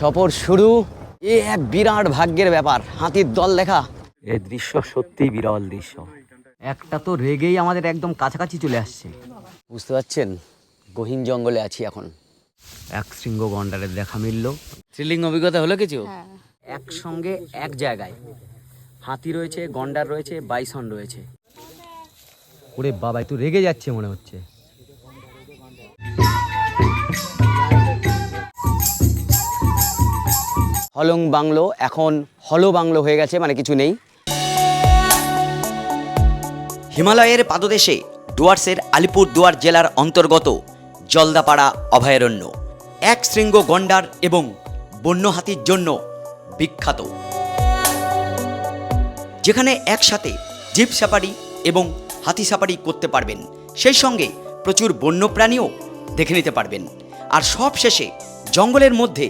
সফর শুরু। এ এক বিরাট ভাগ্যের ব্যাপার হাতির দল দেখা। এ দৃশ্য সত্যি বিরল দৃশ্য। একটা তো রেগেই আমাদের একদম কাছাকাছি চলে আসছে। বুঝতে পারছেন? গহীন জঙ্গলে আছি এখন। এক শৃঙ্গ গন্ডারের দেখা মিলল। থ্রিলিং অভিজ্ঞতা হলো কিছু? একসঙ্গে এক জায়গায়। হাতি রয়েছে গন্ডার রয়েছে বাইসন রয়েছে। ওরে বাবা একটু রেগে যাচ্ছে মনে হচ্ছে। হলং বাংলো, এখন হলো বাংলো হয়ে গেছে মানে কিছু নেই। হিমালয়ের পাদদেশে ডুয়ার্সের আলিপুর দুয়ার জেলার অন্তর্গত জলদাপাড়া অভয়ারণ্য। এক শৃঙ্গ গন্ডার এবং বন্য হাতির জন্য বিখ্যাত। যেখানে একসাথে জিপ সাফারি এবং হাতি সাফারি করতে পারবেন, সেই সঙ্গে প্রচুর বন্যপ্রাণীও দেখে নিতে পারবেন। আর সব শেষে জঙ্গলের মধ্যে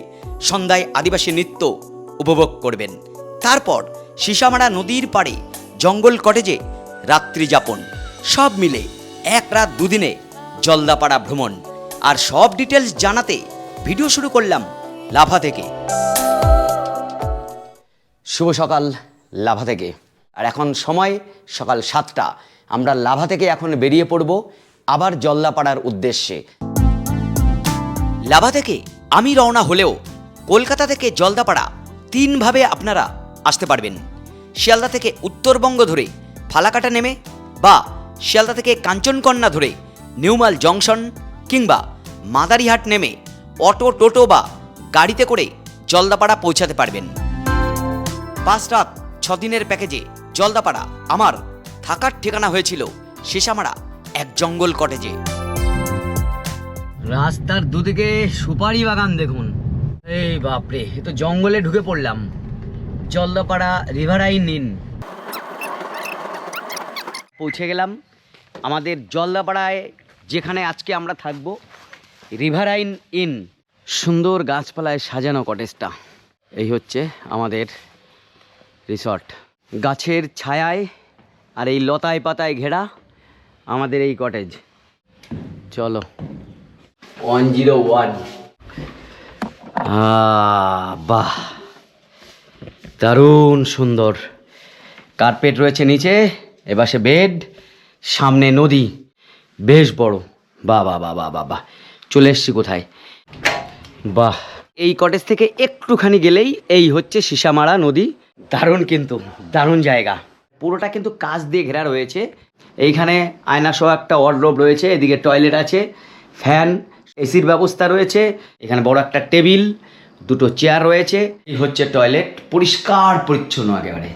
সন্ধ্যায় আদিবাসী নৃত্য উপভোগ করবেন। তারপর সিসামারা নদীর পাড়ে জঙ্গল কটেজে রাত্রি যাপন। সব মিলে এক রাত দুদিনে জলদাপাড়া ভ্রমণ। আর সব ডিটেলস জানাতে ভিডিও শুরু করলাম লাভা থেকে। শুভ সকাল লাভা থেকে। আর এখন সময় সকাল সাতটা। আমরা লাভা থেকে এখন বেরিয়ে পড়ব আবার জল্লাপাড়ার উদ্দেশ্যে। লাভা থেকে আমি রওনা হলেও কলকাতা থেকে জলদাপাড়া তিনভাবে আপনারা আসতে পারবেন। শিয়ালদা থেকে উত্তরবঙ্গ ধরে ফালাকাটা নেমে বা শিয়ালদা থেকে কাঞ্চনকন্যা ধরে নিউমাল জংশন কিংবা মাদারিহাট নেমে অটো, টোটো বা গাড়িতে করে জলদাপাড়া পৌঁছাতে পারবেন। পাঁচ রাত ছদিনের প্যাকেজে জলদাপাড়া আমার থাকার ঠিকানা হয়েছিল শেষামারা এক জঙ্গল কটেজে। রাস্তার দুদিকে সুপারি বাগান দেখুন। এই বাপরে, এ তো জঙ্গলে ঢুকে পড়লাম। জলদাপাড়া রিভারাইন ইন পৌঁছে গেলাম আমাদের জলদাপাড়ায়, যেখানে আজকে আমরা থাকব রিভারাইন ইন সুন্দর গাছপালায় সাজানো কটেজটা এই হচ্ছে আমাদের রিসর্ট গাছের ছায়ায় আর এই লতায় পাতায় ঘেরা আমাদের এই কটেজ চলো। ওয়ান জিরো ওয়ান বাহ। দারুণ সুন্দর। কার্পেট রয়েছে নিচে, এপাশে বেড, সামনে নদী। বেশ বড়। বাহ বাহ বাহ বাহ বাহ চলে এসছি কোথায়? বাহ। এই কটেজ থেকে একটুখানি গেলেই এই হচ্ছে সিসামারা নদী। দারুণ কিন্তু, দারুণ জায়গা। পুরোটা কিন্তু কাজ দিয়ে ঘেরা রয়েছে। এইখানে আয়নাসহ একটা ওয়ার্ডরোব রয়েছে, এদিকে টয়লেট আছে ফ্যান এসির ব্যবস্থা রয়েছে, এখানে বড় একটা টেবিল, দুটো চেয়ার রয়েছে, এই হচ্ছে টয়লেট, পরিষ্কার পরিচ্ছন্ন একেবারে।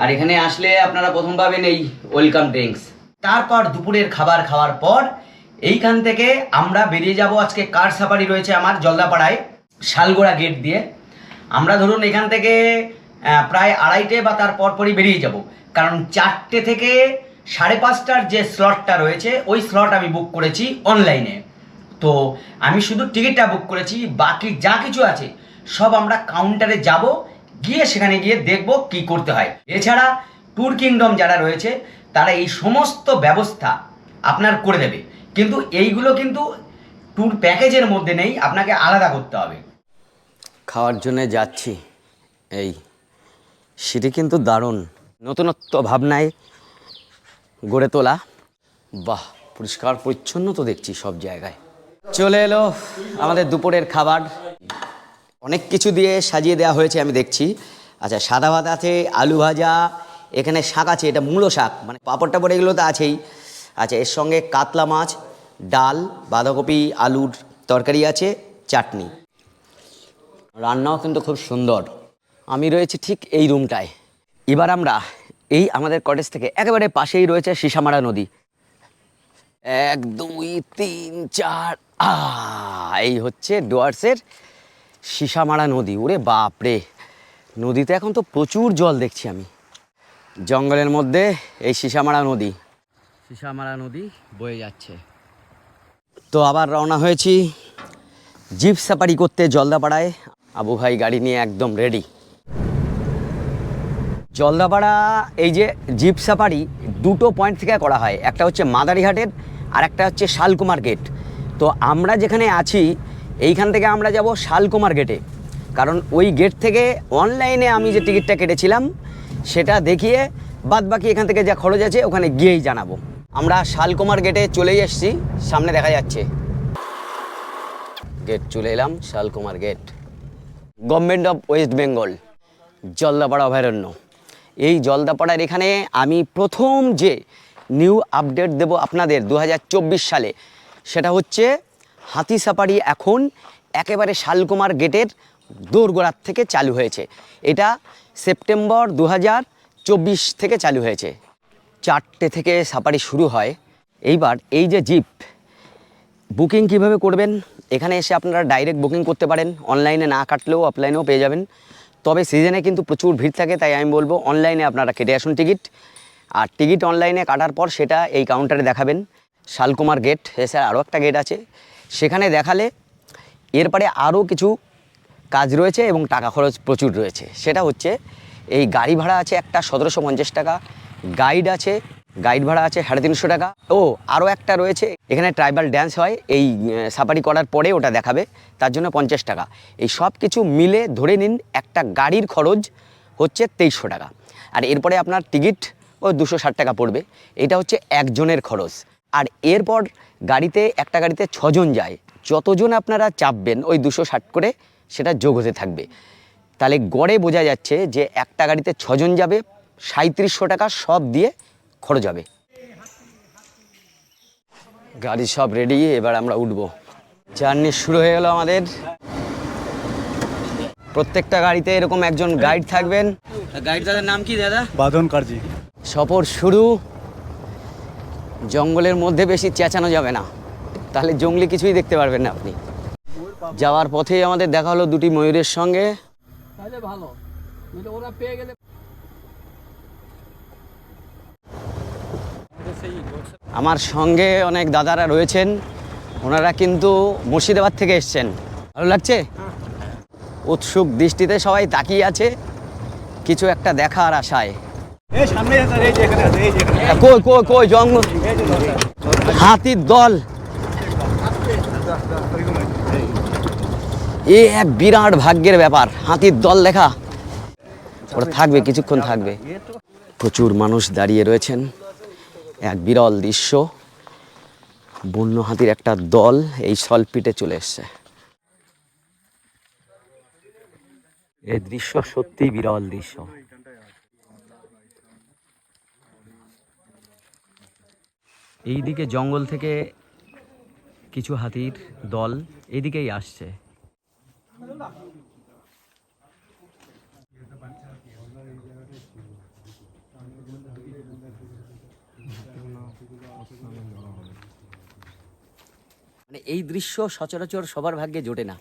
আর এখানে আসলে আপনারা প্রথম পাবেন এই ওয়েলকাম ড্রিঙ্কস। তারপর দুপুরের খাবার খাওয়ার পর, এইখান থেকে আমরা বেরিয়ে যাব, আজকে কার সাফারি রয়েছে আমার জলদাপাড়ায়, শালগোড়া গেট দিয়ে। আমরা ধরুন এখান থেকে প্রায় আড়াইটে বা তার পরপরই বেরিয়ে যাব। কারণ চারটে থেকে সাড়ে পাঁচটার যে স্লটটা রয়েছে, ওই স্লট আমি বুক করেছি অনলাইনে তো আমি শুধু টিকিটটা বুক করেছি, বাকি যা কিছু আছে, সব আমরা কাউন্টারে যাব, গিয়ে সেখানে গিয়ে দেখব কি করতে হয়। এছাড়া ট্যুর কিংডম যারা রয়েছে, তারা এই সমস্ত ব্যবস্থা আপনার করে দেবে। কিন্তু এইগুলো কিন্তু ট্যুর প্যাকেজের মধ্যে নেই, আপনাকে আলাদা করতে হবে। খাওয়ার জন্য যাচ্ছি, এই সেটি কিন্তু দারুণ। নতুনত্ব ভাবনায় গড়ে তোলা। বাহ, পরিষ্কার পরিচ্ছন্ন তো দেখছি সব জায়গায়। চলে এলো আমাদের দুপুরের খাবার। অনেক কিছু দিয়ে সাজিয়ে দেওয়া হয়েছে আমি দেখছি। আচ্ছা সাদা ভাত আছে, আলু ভাজা, এখানে শাক আছে, এটা মূলো শাক। মানে পাঁপড় টাপড় এগুলো তো আছেই। আচ্ছা এর সঙ্গে কাতলা মাছ, ডাল, বাঁধাকপি, আলুর তরকারি আছে, চাটনি। রান্নাও কিন্তু খুব সুন্দর। আমি রয়েছি ঠিক এই রুমটায়। এবার আমরা এই আমাদের কটেজ থেকে একেবারে পাশেই রয়েছে সিসামারা নদী। এক, দুই, তিন, চার, আ, এই হচ্ছে ডুয়ার্সের সিসামারা নদী। ওরে বাপরে নদীতে এখন তো প্রচুর জল দেখছি আমি। জঙ্গলের মধ্যে এই সিসামারা নদী। সিসামারা নদী বয়ে যাচ্ছে। তো আবার রওনা হয়েছি। জিপ সাফারি করতে জলদাপাড়ায়। আবু ভাই গাড়ি নিয়ে একদম রেডি জলদাপাড়া, এই যে জিপ সাফারি, দুটো পয়েন্ট থেকে করা হয়। একটা হচ্ছে মাদারিঘাটের, আর একটা হচ্ছে শালকুমার গেট তো আমরা যেখানে আছি, এইখান থেকে আমরা যাব শালকুমার গেটে কারণ ওই গেট থেকে অনলাইনে আমি যে টিকিটটা কেটেছিলাম, সেটা দেখিয়ে বাদ বাকি এখান থেকে যা খরচ আছে, ওখানে গিয়েই জানাব। আমরা শালকুমার গেটে চলেই এসেছি, সামনে দেখা যাচ্ছে। গেট চলে এলাম, Salkumar gate government of West Bengal Jaldapara অভয়ারণ্য। এই জলদাপাড়ার এখানে আমি প্রথম যে নিউ আপডেট দেব আপনাদের দু হাজার চব্বিশ সালে, সেটা হচ্ছে হাতি সাফারি এখন একেবারে শালকুমার গেটের দোরগোড়ার থেকে চালু হয়েছে। এটা সেপ্টেম্বর দু হাজার চব্বিশ থেকে চালু হয়েছে। চারটে থেকে সাফারি শুরু হয়। এইবার এই যে জিপ, বুকিং কীভাবে করবেন? এখানে এসে আপনারা ডাইরেক্ট বুকিং করতে পারেন। অনলাইনে না কাটলেও অফলাইনেও পেয়ে যাবেন। তবে সিজনে কিন্তু প্রচুর ভিড় থাকে, তাই আমি বলব অনলাইনে আপনারা কেটে আসুন টিকিট। আর টিকিট অনলাইনে কাটার পর সেটা এই কাউন্টারে দেখাবেন। শালকুমার গেট এছাড়া আরও একটা গেট আছে। সেখানে দেখালে এরপরে আরও কিছু কাজ রয়েছে এবং টাকা খরচ প্রচুর রয়েছে। সেটা হচ্ছে এই গাড়ি ভাড়া আছে একটা সতেরোশো পঞ্চাশ টাকা গাইড আছে গাইড ভাড়া আছে সাড়ে তিনশো টাকা। ও আরও একটা রয়েছে। এখানে ট্রাইবাল ড্যান্স হয়। এই সাফারি করার পরে ওটা দেখাবে। তার জন্য পঞ্চাশ টাকা। এই সব কিছু মিলে ধরে নিন, একটা গাড়ির খরচ হচ্ছে তেইশশো টাকা। আর এরপরে আপনার টিকিট, ও, দুশো ষাট টাকা পড়বে। এটা হচ্ছে একজনের খরচ। আর এরপর গাড়িতে, একটা গাড়িতে ছজন যায়। যতজন আপনারা চাপবেন, ওই দুশো ষাট করে সেটা যোগ হতে থাকবে। তাহলে গড়ে বোঝা যাচ্ছে যে একটা গাড়িতে ছজন যাবে সাঁত্রিশশো টাকা সব দিয়ে খরচ হবে। গাড়ি সব রেডি এবার আমরা উঠবো। জার্নি শুরু হয়ে গেল আমাদের। প্রত্যেকটা গাড়িতে এরকম একজন গাইড থাকবেন। গাইড দাদার নাম কি দাদা? বাঁধন কার্জি। সফর শুরু। জঙ্গলের মধ্যে বেশি চেঁচানো যাবে না। তাহলে জঙ্গলি কিছুই দেখতে পারবেন না আপনি। যাওয়ার পথেই আমাদের দেখা হলো দুটি ময়ূরের সঙ্গে। তাহলে ভালো। ওরা পেয়ে গেলে আমার সঙ্গে অনেক দাদারা রয়েছেন ওনারা কিন্তু মুর্শিদাবাদ থেকে এসছেন। ভালো লাগছে? উৎসুক দৃষ্টিতে সবাই তাকিয়ে আছে কিছু একটা দেখার আশায়। কই কই কই জঙ্গল? হাতির দল। এ এক বিরাট ভাগ্যের ব্যাপার হাতির দল দেখা। ওরা থাকবে কিছুক্ষণ থাকবে। প্রচুর মানুষ দাঁড়িয়ে রয়েছেন। এক বিরল দৃশ্য। বন্য হাতির একটা দল এই সলপিটে চলে এসছে। এই দৃশ্য সত্যি বিরল দৃশ্য। এইদিকে জঙ্গল থেকে কিছু হাতির দল এদিকেই আসছে। মানে এই দৃশ্য সচরাচর সবার ভাগ্যে জোটে না।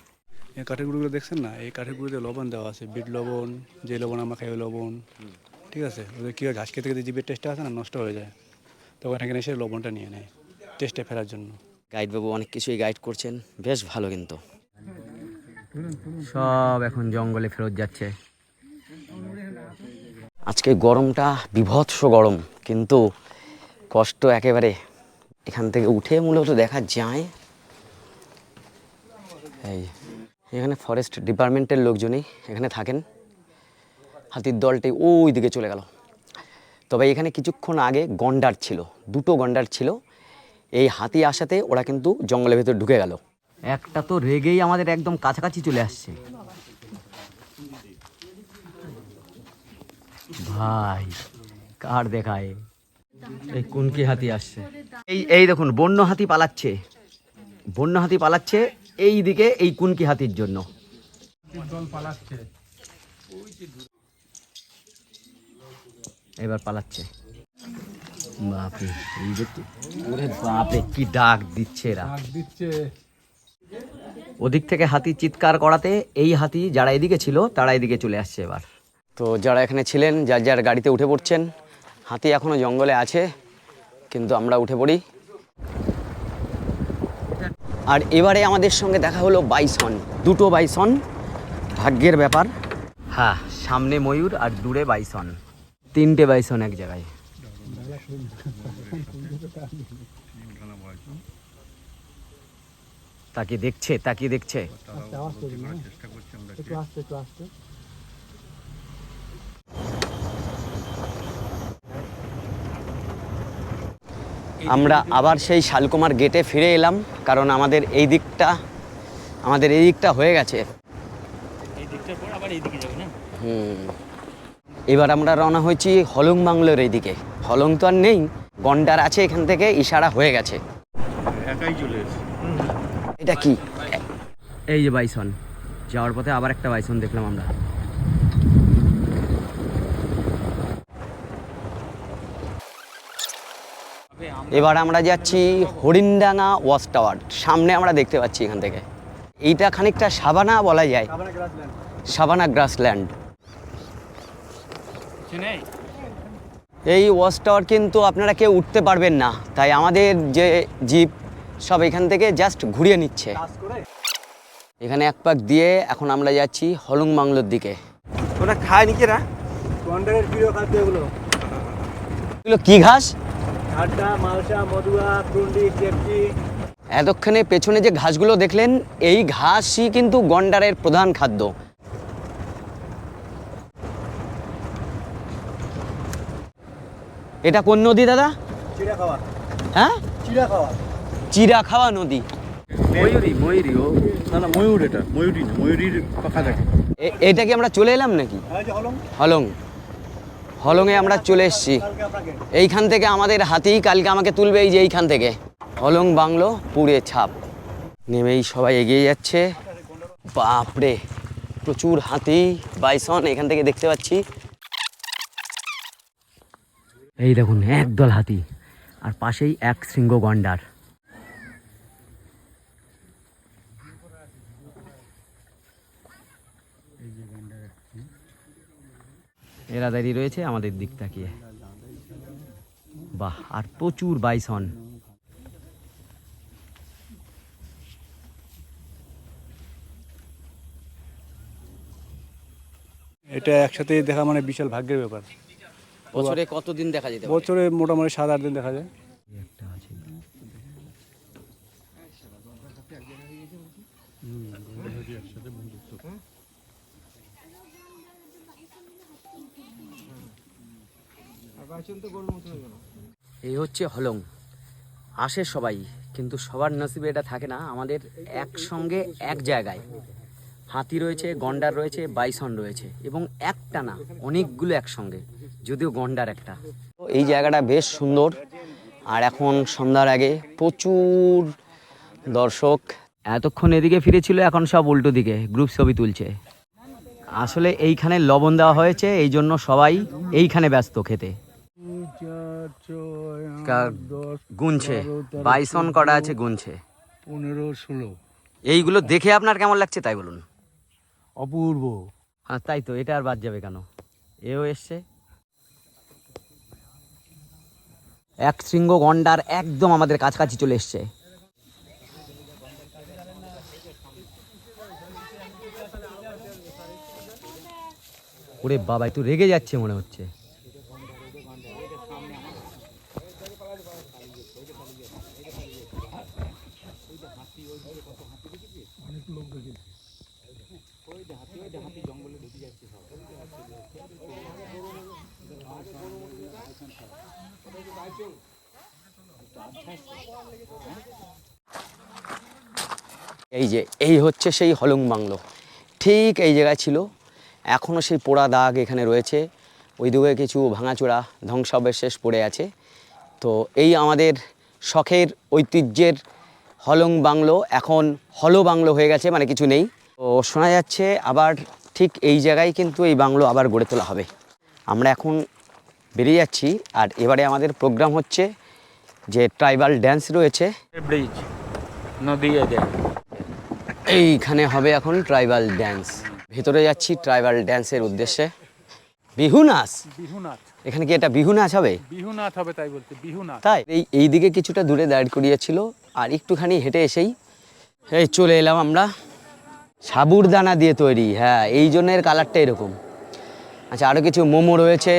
এই কাঠের গুঁড়োগুলো দেখছেন না? এই কাঠের গুঁড়োতে লবণ দেওয়া আছে বিট লবণ যে লবণ আমরা খাই ওই লবণ। ঠিক আছে? ওদের কী হয় ঘাস খেতে খেতে জিভের টেস্টটা আছে না নষ্ট হয়ে যায়। তখন এখানে এসে লবণটা নিয়ে নেয় টেস্টে ফেরার জন্য। গাইডবাবু অনেক কিছুই গাইড করছেন বেশ ভালো কিন্তু। সব এখন জঙ্গলে ফেরত যাচ্ছে। আজকে গরমটা বিভৎস গরম কিন্তু কষ্ট একেবারে এখান থেকে উঠে মূলত দেখা যায় এই এখানে ফরেস্ট ডিপার্টমেন্টের লোকজনই এখানে থাকেন। হাতির দলটি ওই দিকে চলে গেল। তবে এখানে কিছুক্ষণ আগে গন্ডার ছিল দুটো গন্ডার ছিল। এই হাতি আসাতে ওরা কিন্তু জঙ্গলের ভেতর ঢুকে গেল। একটা তো রেগেই আমাদের একদম কাছাকাছি চলে আসছে। ভাই কার দেখায়? এই কোন কি হাতি আসছে? এই এই দেখুন বন্য হাতি পালাচ্ছে। বন্য হাতি পালাচ্ছে এই দিকে এই কুনকি হাতির জন্য। এবার পালাচ্ছে। বাপরে এই যে তো- ওরে বাপরে কি ডাক দিচ্ছে এরা। দিচ্ছে। ওদিক থেকে হাতি চিৎকার করাতে এই হাতি যারা এদিকে ছিল তারা এদিকে চলে আসছে এবার। তো যারা এখানে ছিলেন যার যার গাড়িতে উঠে পড়ছেন হাতি এখনও জঙ্গলে আছে কিন্তু আমরা উঠে পড়ি। আর এবারে আমাদের সঙ্গে দেখা হলো বাইসন, দুটো বাইসন, ভাগ্যের ব্যাপার। হ্যাঁ সামনে ময়ূর আর দূরে বাইসন। তিনটে বাইসন এক জায়গায়। তাকে দেখছে তাকে দেখছে। আমরা আবার সেই শালকুমার গেটে ফিরে এলাম কারণ আমাদের এই দিকটা আমাদের এই দিকটা হয়ে গেছে। হুম। এবার আমরা রওনা হয়েছি হলং বাংলোর এই দিকে হলং তো আর নেই গন্ডার আছে এখান থেকে ইশারা হয়ে গেছে। এটা কি? এই যে বাইসন যাওয়ার পথে আবার একটা বাইসন দেখলাম আমরা। এবার আমরা যাচ্ছি হরিণডাঙ্গা ওয়াচ টাওয়ার। সামনে আমরা দেখতে পাচ্ছি এখান থেকে। এইটা খানিকটা সাবানা বলা যায়। Savanna grassland. এই ওয়াচ টাওয়ার কিন্তু আপনারা কেউ উঠতে পারবেন না। তাই আমাদের যে জিপ সব এখান থেকে জাস্ট ঘুরিয়ে নিচ্ছে। এখানে এক পাক দিয়ে এখন আমরা যাচ্ছি হলং বাংলোর দিকে। ওরা খায় নাকি এরা গন্ডারের প্রিয় খাদ্য এগুলো। এগুলো কি ঘাস? আড্ডা মালসা টুন্ডি এতক্ষণে পেছনে যে ঘাসগুলো দেখলেন এই ঘাসই কিন্তু গন্ডারের প্রধান খাদ্য। এটা কোন নদী দাদা? চিড়া খাওয়া হ্যাঁ? চিড়া খাওয়া চিরা খাওয়া নদী। ময়ূরী ময়ূরী ও। না না ময়ূর এটা। ময়ূরী না ময়ূরীর পাখা থাকে এ- এটা কি আমরা চলে এলাম নাকি? হলং। হলং। হলংয়ে আমরা চলে এসেছি। এইখান থেকে আমাদের হাতি কালকে আমাকে তুলবে, এই যে এইখান থেকে। হলং বাংলো, পুড়ে ছাপ। নেমেই সবাই এগিয়ে যাচ্ছে। বাপরে, প্রচুর হাতি, বাইসন, এখান থেকে দেখতে পাচ্ছি। এই দেখুন, একদল হাতি, আর পাশেই এক শৃঙ্গ গন্ডার এরা দাঁড়িয়ে রয়েছে আমাদের দিক তাকিয়ে। বাহ আর প্রচুর বাইসন। এটা একসাথে দেখা মানে বিশাল ভাগ্যের ব্যাপার। বছরে কতদিন দেখা যায় বছরে মোটামুটি সাত আট দিন দেখা যায়। এই হচ্ছে হলং। আসে সবাই, কিন্তু সবার নসিবে এটা থাকে না, আমাদের একসঙ্গে এক জায়গায়। হাতি রয়েছে, গন্ডার রয়েছে, বাইসন রয়েছে, এবং একটা না, অনেকগুলো একসঙ্গে, যদিও গন্ডার একটা। এই জায়গাটা বেশ সুন্দর, আর এখন সন্ধ্যার আগে প্রচুর দর্শক। এতক্ষণ এদিকে ফিরেছিল, এখন সব উল্টো দিকে, গ্রুপ ছবি তুলছে। আসলে এইখানে লবণ দেওয়া হয়েছে, এই জন্য সবাই এইখানে ব্যস্ত খেতে। গুনছে বাইসন করা আছে গুনছে পনেরো ষোলো এইগুলো দেখে আপনার কেমন লাগছে তাই বলুন। অপূর্ব। হ্যাঁ তাই তো এটা আর বাদ যাবে কেন? এও এসছে। এক শৃঙ্গ গন্ডার একদম আমাদের কাছাকাছি চলে এসছে। ওরে বাবা একটু রেগে যাচ্ছে মনে হচ্ছে। এই যে, এই হচ্ছে সেই হলং বাংলো। ঠিক এই জায়গায় ছিল। এখনও সেই পোড়া দাগ এখানে রয়েছে। ওই দিকে কিছু ভাঙাচোরা ধ্বংসাবশেষ পড়ে আছে। তো এই আমাদের শখের, ঐতিহ্যের হলং বাংলো এখন হলো বাংলো হয়ে গেছে মানে কিছু নেই। তো শোনা যাচ্ছে আবার ঠিক এই জায়গায় কিন্তু এই বাংলো আবার গড়ে তোলা হবে। আমরা এখন বেরিয়ে যাচ্ছি আর এবারে আমাদের প্রোগ্রাম হচ্ছে যে ট্রাইবাল ড্যান্স রয়েছে। ব্রিজ, নদী এইখানে হবে এখন ট্রাইবাল ড্যান্স ভেতরে যাচ্ছি ট্রাইবাল ড্যান্সের উদ্দেশ্যে। বিহু নাচ বিহুনাথ। এখানে কি এটা বিহু নাচ হবে? বিহুনাথ হবে তাই বলতে বিহুনাথ। তাই? এই এই দিকে কিছুটা দূরে দাঁড় করিয়েছিল আর একটুখানি হেঁটে এসেই এই চলে এলাম আমরা। সাবুরদানা দিয়ে তৈরি হ্যাঁ এই জন্যের কালারটা এরকম। আচ্ছা আরও কিছু মোমো রয়েছে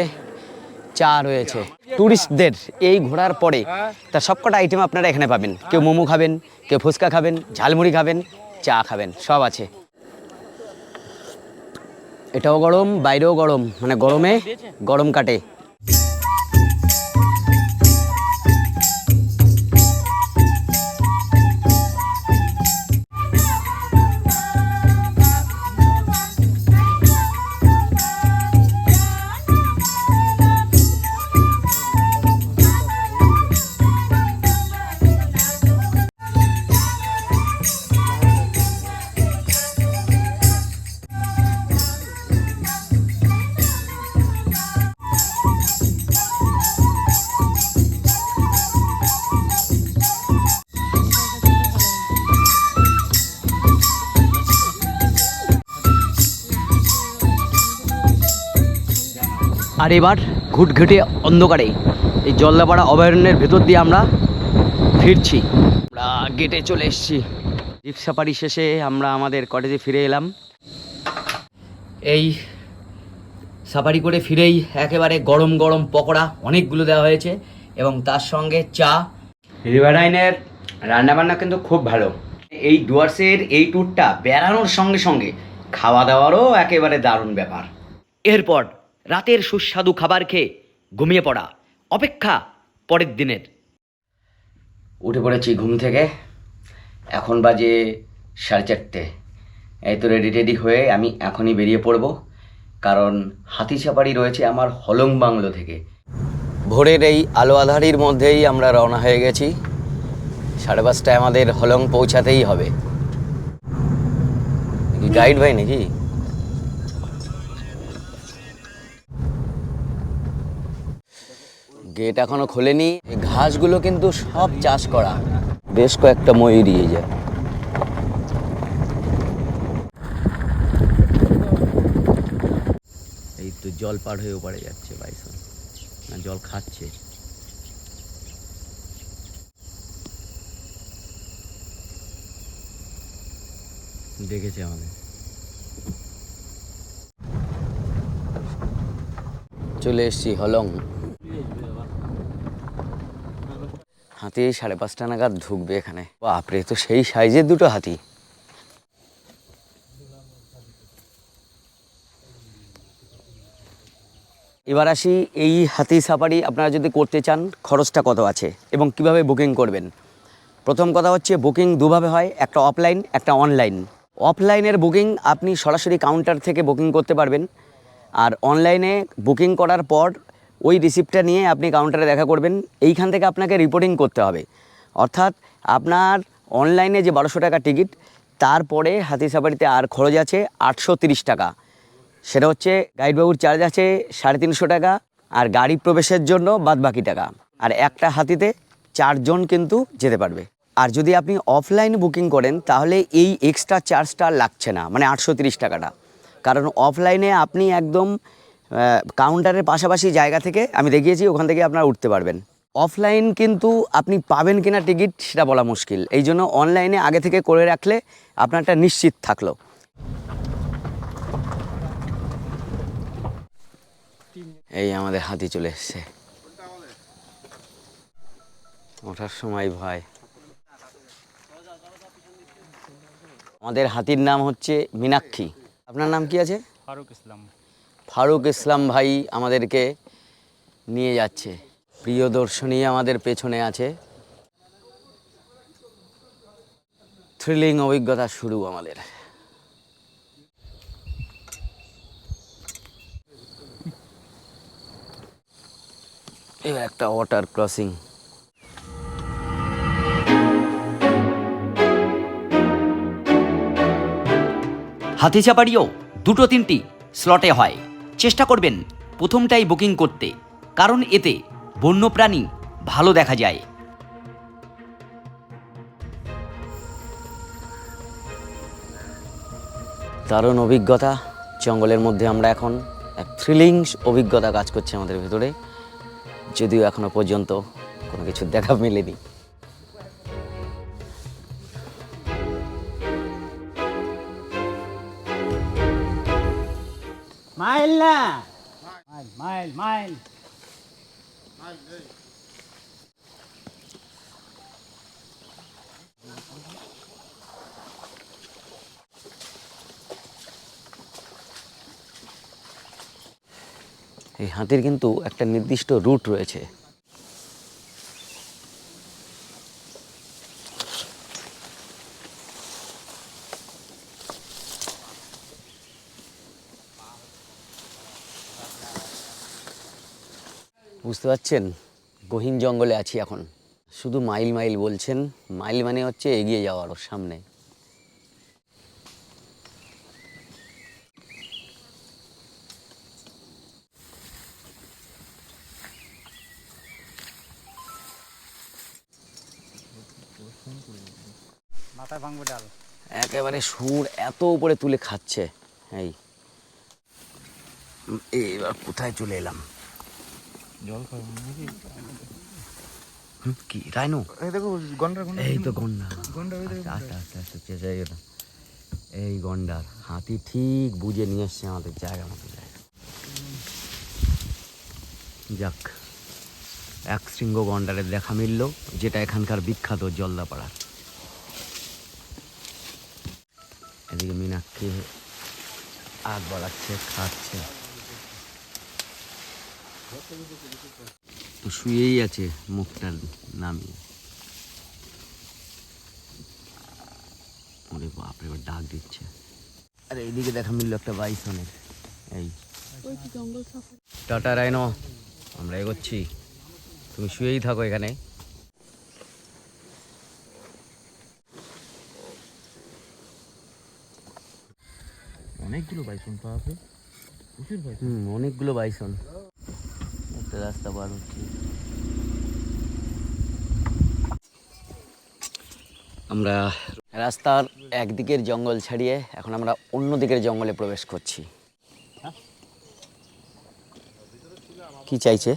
চা রয়েছে। ট্যুরিস্টদের এই ঘোরার পরে তার সবকটা আইটেম আপনারা এখানে পাবেন। কেউ মোমো খাবেন কেউ ফুচকা খাবেন ঝালমুড়ি খাবেন চা খাবেন সব আছে। এটাও গরম বাইরেও গরম মানে গরমে গরম কাটে। আর এবার ঘুটঘুটে অন্ধকারে। এই জলদাপাড়া অভয়ারণ্যের ভেতর দিয়ে আমরা ফিরছি। আমরা গেটে চলে এসেছি। জিপ সাফারি শেষে আমরা আমাদের কটেজে ফিরে এলাম। এই সাফারি করে ফিরেই একেবারে গরম গরম পকোড়া অনেকগুলো দেওয়া হয়েছে এবং তার সঙ্গে চা। রিভারাইনের রান্নাবান্না কিন্তু খুব ভালো। এই ডুয়ার্সের এই ট্যুরটা বেড়ানোর সঙ্গে সঙ্গে খাওয়া দাওয়ারও একেবারে দারুণ ব্যাপার। এরপর রাতের সুস্বাদু খাবার খেয়ে ঘুমিয়ে পড়া। অপেক্ষা পরের দিনের। উঠে পড়েছি ঘুম থেকে। এখন বাজে সাড়ে চারটে। এই তো রেডি টেডি হয়ে আমি এখনই বেরিয়ে পড়ব। কারণ হাতি সাফারি রয়েছে আমার হলং বাংলো থেকে। ভোরের এই আলো আধারির মধ্যেই আমরা রওনা হয়ে গেছি। সাড়ে পাঁচটায় আমাদের হলং পৌঁছাতেই হবে। গাইড ভাই নাকি? গেট এখনও খোলেনি। ঘাসগুলো কিন্তু সব চাষ করা। বেশ কয়েকটা ময়ূরী এই যে এই তো জল পার হয়ে ওপারে যাচ্ছে বাইসন। না, জল খাচ্ছে। দেখেছে আমাদের চলে এসছি হলং। হাতি সাড়ে পাঁচটা নাগাদ ঢুকবে এখানে। বাপরে তো সেই সাইজের দুটো হাতি। এবার আসি এই হাতি সাফারি আপনারা যদি করতে চান, খরচটা কত আছে এবং কীভাবে বুকিং করবেন? প্রথম কথা হচ্ছে, বুকিং দুভাবে হয়, একটা অফলাইন, একটা অনলাইন। অফলাইনের বুকিং আপনি সরাসরি কাউন্টার থেকে বুকিং করতে পারবেন। আর অনলাইনে বুকিং করার পর ওই রিসিপ্টটা নিয়ে আপনি কাউন্টারে দেখা করবেন, এইখান থেকে আপনাকে রিপোর্টিং করতে হবে। অর্থাৎ আপনার অনলাইনে যে বারোশো টাকা টিকিট তারপরে হাতি সাফারিতে আর খরচ আছে আটশো টাকা। সেটা হচ্ছে গাইডবাবুর চার্জ আছে সাড়ে তিনশো টাকা আর গাড়ি প্রবেশের জন্য বাদ বাকি টাকা। আর একটা হাতিতে চারজন কিন্তু যেতে পারবে। আর যদি আপনি অফলাইন বুকিং করেন, তাহলে এই এক্সট্রা চার্জটা লাগছে না মানে আটশো টাকাটা। কারণ অফলাইনে আপনি একদম কাউন্টারের পাশাপাশি জায়গা থেকে আমি দেখিয়েছি, ওখান থেকে আপনারা উঠতে পারবেন। অফলাইন কিন্তু আপনি পাবেন কিনা টিকিট সেটা বলা মুশকিল। এই জন্য অনলাইনে আগে থেকে করে রাখলে আপনারটা নিশ্চিত থাকল। এই আমাদের হাতি চলে এসছে। ওঠার সময় ভয় আমাদের হাতির নাম হচ্ছে মীনাক্ষী। আপনার নাম কি আছে? ফারুক ইসলাম। ফারুক ইসলাম ভাই আমাদেরকে নিয়ে যাচ্ছে। প্রিয় দর্শনী আমাদের পেছনে আছে। থ্রিলিং অভিজ্ঞতা শুরু আমাদের। একটা ওয়াটার ক্রসিং হাতি চাপাড়িও দুটো তিনটি স্লটে হয়। চেষ্টা করবেন প্রথমটাই বুকিং করতে, কারণ এতে বন্যপ্রাণী ভালো দেখা যায়। দারুণ অভিজ্ঞতা। জঙ্গলের মধ্যে আমরা এখন এক থ্রিলিংস অভিজ্ঞতা কাজ করছে আমাদের ভেতরে। যদিও এখনও পর্যন্ত কোনো কিছু দেখা মেলেনি। মাইল না মাইল মাইল মাইল এই হাতির কিন্তু একটা নির্দিষ্ট রুট রয়েছে। বুঝতে পারছেন? গহীন জঙ্গলে আছি এখন। শুধু মাইল মাইল বলছেন মাইল মানে হচ্ছে এগিয়ে যাওয়ার ওর সামনে। মাথায় ভাঙবে ডাল। একেবারে সুর এত উপরে তুলে খাচ্ছে। এই এবার কোথায় চলে এলাম? জল খাব নাকি কি রাইনো। এই দেখো গন্ডার গন্ডার। এই তো গন্ডার গন্ডার আস্তে আস্তে আস্তে আস্তে চেঁচে গেল এই গন্ডার হাতি ঠিক বুঝে নিয়ে এসছে আমাদের জায়গা মতো জায়গা। যাক এক শৃঙ্গ গন্ডারের দেখা মিলল যেটা এখানকার বিখ্যাত জলদাপাড়ার এদিকে মীনাক্ষী আগ বাড়াচ্ছে খাচ্ছে। তো শুয়েই আছে মুখটা নামিয়ে ওরে বাপরে এবার ডাক দিচ্ছে। আরে এইদিকে দেখা মিললো একটা বাইসনের এই। Tata rhino. আমরা এগোচ্ছি। তুমি শুয়েই থাকো এখানে। অনেকগুলো বাইসন পাওয়া প্রচুর বাইসন হুম অনেকগুলো বাইসন রাস্তা পার হচ্ছি। আমরা রাস্তার একদিকের জঙ্গল ছাড়িয়ে এখন আমরা অন্য দিকের জঙ্গলে প্রবেশ করছি। কি চাইছে?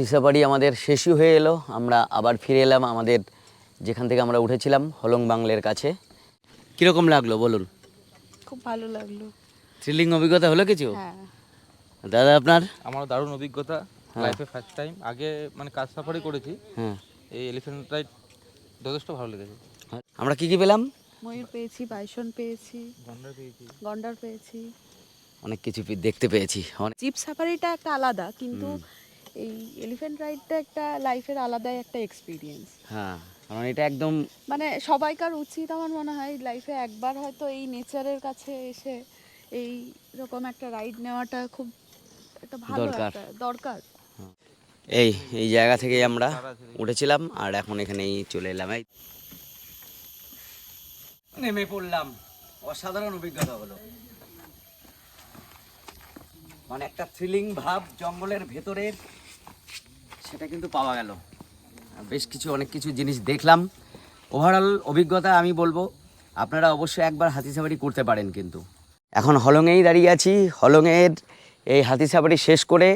হাতিসাবাড়ি আমাদের শেষই হয়ে এলো। আমরা আবার ফিরে এলাম আমাদের যেখান থেকে আমরা উঠেছিলাম হলং বাংলের কাছে। কীরকম লাগল বলুন? খুব ভালো লাগল। থ্রিলিং অভিজ্ঞতা হলো কিছু? হ্যাঁ। দাদা আপনার? আমার দারুণ অভিজ্ঞতা। লাইফে ফার্স্ট টাইম আগে মানে কাজ সাফারি করেছি। হ্যাঁ। এই এলিফ্যান্ট রাইড যথেষ্ট ভালো লেগেছে। আমরা কি কি পেলাম? ময়ূর পেয়েছি বাইসন পেয়েছি গন্ডার পেয়েছি। গন্ডার পেয়েছি। অনেক কিছু দেখতে পেয়েছি। অনেক জিপ সাফারিটা একটা আলাদা কিন্তু এই এলিফ্যান্ট রাইডটা একটা লাইফের আলাদাই একটা এক্সপিরিয়েন্স হ্যাঁ কারণ এটা একদম মানে সবাইকার উচিত আমার মনে হয় লাইফে একবার হয়তো এই নেচারের কাছে এসে এই রকম একটা রাইড নেওয়াটা খুব একটা ভালো দরকার। দরকার। এই এই জায়গা থেকে আমরা উঠেছিলাম আর এখন এখানেই চলে এলাম। এই নেমে পড়লাম। অসাধারণ অভিজ্ঞতা হলো। মানে একটা থ্রিলিং ভাব জঙ্গলের ভেতরের সেটা কিন্তু পাওয়া গেল। বেশ কিছু, অনেক কিছু জিনিস দেখলাম। ওভারঅল অভিজ্ঞতা আমি বলব, আপনারা অবশ্যই একবার হাতি সাফারি করতে পারেন কিন্তু। এখন হলংয়েই দাঁড়িয়ে আছি। হলংয়ের এই হাতি সাফারি শেষ করে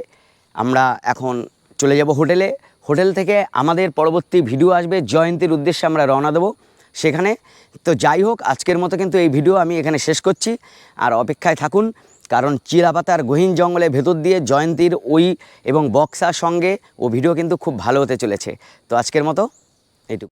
আমরা এখন চলে যাব হোটেলে। হোটেল থেকে আমাদের পরবর্তী ভিডিও আসবে। জয়ন্তীর উদ্দেশ্যে আমরা রওনা দেবো সেখানে। তো যাই হোক, আজকের মতো কিন্তু এই ভিডিও আমি এখানে শেষ করছি। আর অপেক্ষায় থাকুন। কারণ চিরাপাতার গহীন জঙ্গলে ভেতর দিয়ে জয়ন্তীর ওই এবং বক্সার সঙ্গে ও ভিডিও কিন্তু খুব ভালো হতে চলেছে। তো আজকের মতো এইটুকু